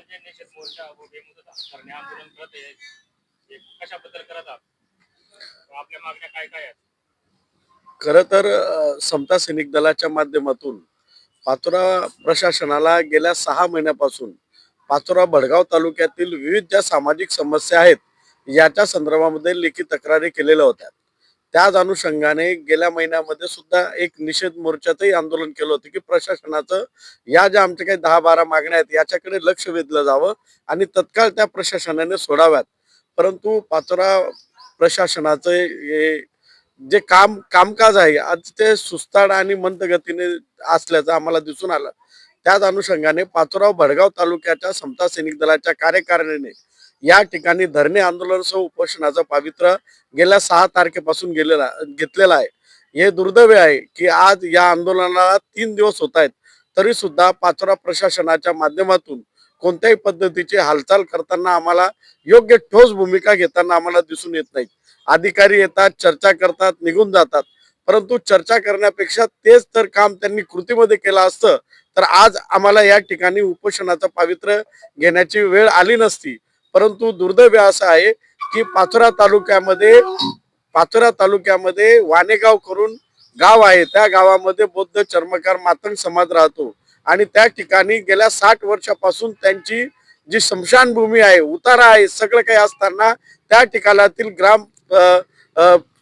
निषेध मोर्चा व बेमुदत धरणे आंदोलन करत आहे कशाबद्दल करत आहात? आपल्या मागण्या काय काय आहेत? खर तर समता सैनिक दलाच्या माध्यमातून पाचोरा प्रशासनाला गेल्या सहा महिन्यापासून पाचोरा भडगाव तालुक्यातील विविध ज्या सामाजिक समस्या आहेत याच्या संदर्भामध्ये लेखी तक्रारी केलेल्या होत्या. त्याच अनुषंगाने गेल्या महिन्यामध्ये सुद्धा एक निषेध मोर्चाचंही आंदोलन केलं होतं की प्रशासनाचं या ज्या आमच्या काही दहा बारा मागण्या आहेत याच्याकडे लक्ष वेधलं जावं आणि तत्काळ त्या प्रशासनाने सोडाव्यात. परंतु पाचोरा प्रशासनाचं हे जे काम कामकाज आहे आज ते सुस्ताड आणि मंदगतीने असल्याचं आम्हाला दिसून आलं. त्याच अनुषंगाने पाचोराव भडगाव तालुक्याच्या समता सैनिक दलाच्या कार्यकारिणीने या ठिकाणी धरणे आंदोलनासह उपोषणाचं पावित्रा गेल्या सहा तारखेपासून गेलेला घेतलेला आहे. हे दुर्दैव आहे की आज या आंदोलनाला तीन दिवस होत आहेत. तरी सुद्धा पाचोरा प्रशासनाच्या माध्यमातून कोणत्याही पद्धतीची हालचाल करताना आम्हाला योग्य ठोस भूमिका घेताना आम्हाला दिसून येत नाही अधिकारी येतात चर्चा करतात निघून जातात. परंतु चर्चा करण्यापेक्षा तेच तर काम त्यांनी कृतीमध्ये केलं असतं. तर आज आम्हाला या ठिकाणी उपोषणाचं पावित्र्य घेण्याची वेळ आली नसती. परंतु दुर्दैव असं आहे की पाचोरा तालुक्यामध्ये पाचोरा तालुक्यामध्ये वानेगाव करून गाव आहे. त्या गावामध्ये बौद्ध चर्मकार मातंग समाज राहतो. आणि त्या ठिकाणी गेल्या साठ वर्षापासून त्यांची जी स्मशानभूमी आहे उतारा आहे सगळं काही असताना त्या ठिकाणातील ग्राम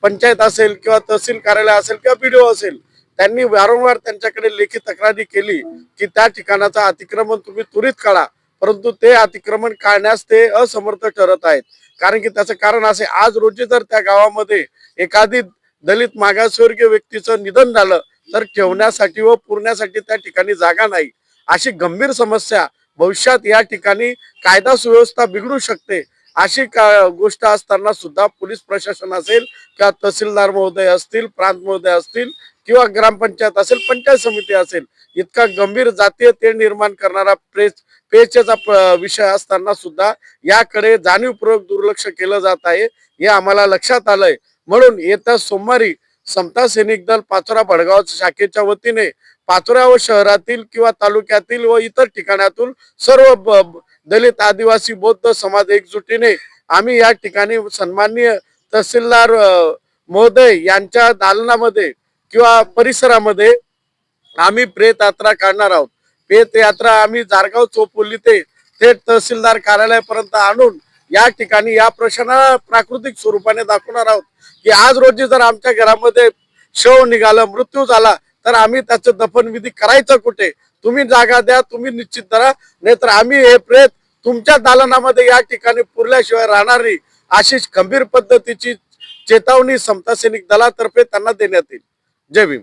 पंचायत असेल किंवा तहसील कार्यालय असेल किंवा बीडीओ असेल त्यांनी वारंवार त्यांच्याकडे लेखी तक्रारी केली की त्या ठिकाणाचं अतिक्रमण तुम्ही त्वरित काढा परंतु ते अतिक्रमण काढण्यास ते असमर्थ ठरत आहेत. कारण की त्याचं कारण असे आज रोजी जर त्या गावामध्ये एखादी दलित मागासवर्गीय व्यक्तीचं निधन झालं तर ठेवण्यासाठी व पुरण्यासाठी त्या ठिकाणी जागा नाही. अशी गंभीर समस्या भविष्यात या ठिकाणी कायदा सुव्यवस्था बिघडू शकते अशी का गोष्ट असताना सुद्धा पोलीस प्रशासन असेल किंवा तहसीलदार महोदय असतील प्रांत महोदय असतील किंवा ग्रामपंचायत असेल पंचायत समिती असेल इतका गंभीर जातीय ते निर्माण करणारा प्रेस पेचेचा विषय असताना सुद्धा याकडे जाणीवपूर्वक दुर्लक्ष केलं जात आहे हे आम्हाला लक्षात आलंय. म्हणून येत्या सोमवारी समता सैनिक दल पाचोरा भडगाव शाखेच्या वतीने पाचोरा व शहरातील किंवा तालुक्यातील व इतर ठिकाणातून सर्व दलित आदिवासी बौद्ध समाज एकजुटीने आम्ही या ठिकाणी सन्माननीय तहसीलदार महोदय यांच्या दालनामध्ये किंवा परिसरामध्ये आम्ही प्रेत यात्रा काढणार आहोत. यात्रा आम्ही जारगाव चोपोली ते थेट तहसीलदार कार्यालयापर्यंत आणून या ठिकाणी या प्रश्नाला प्राकृतिक स्वरूपाने दाखवणार आहोत की आज रोजी जर आमच्या घरामध्ये शव निघाला मृत्यू झाला तर आम्ही त्याचं दफनविधी करायचं कुठे? तुम्ही जागा द्या तुम्ही निश्चित करा नाहीतर आम्ही हे प्रेत तुमच्या दालनामध्ये या ठिकाणी पुरल्याशिवाय राहणारी अशी खंबीर पद्धतीची चेतावणी समता सैनिक दलातर्फे त्यांना देण्यात येईल. जय भीम.